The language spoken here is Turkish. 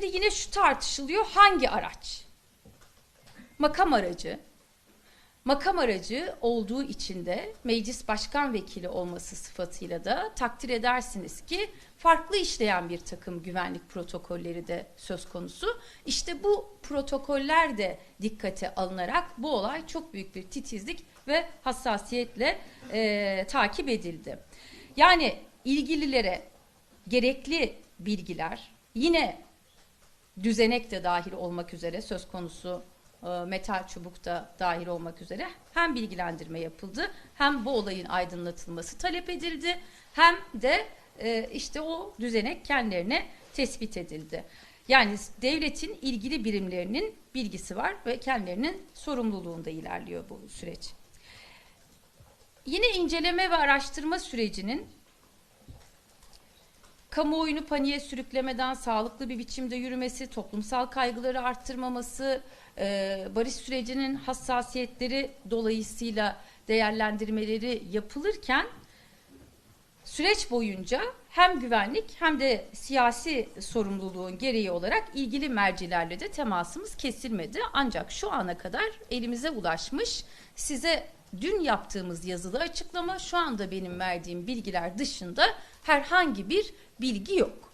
Şimdi yine şu tartışılıyor hangi araç? Makam aracı. Makam aracı olduğu için de meclis başkan vekili olması sıfatıyla da takdir edersiniz ki farklı işleyen bir takım güvenlik protokolleri de söz konusu. İşte bu protokoller de dikkate alınarak bu olay çok büyük bir titizlik ve hassasiyetle e, takip edildi. Yani ilgililere gerekli bilgiler yine düzenek de dahil olmak üzere söz konusu e, metal çubuk da dahil olmak üzere hem bilgilendirme yapıldı hem bu olayın aydınlatılması talep edildi hem de e, işte o düzenek kendilerine tespit edildi. Yani devletin ilgili birimlerinin bilgisi var ve kendilerinin sorumluluğunda ilerliyor bu süreç. Yine inceleme ve araştırma sürecinin kamuoyunu paniğe sürüklemeden sağlıklı bir biçimde yürümesi, toplumsal kaygıları arttırmaması, e, barış sürecinin hassasiyetleri dolayısıyla değerlendirmeleri yapılırken süreç boyunca hem güvenlik hem de siyasi sorumluluğun gereği olarak ilgili mercilerle de temasımız kesilmedi. Ancak şu ana kadar elimize ulaşmış size dün yaptığımız yazılı açıklama şu anda benim verdiğim bilgiler dışında herhangi bir bilgi yok.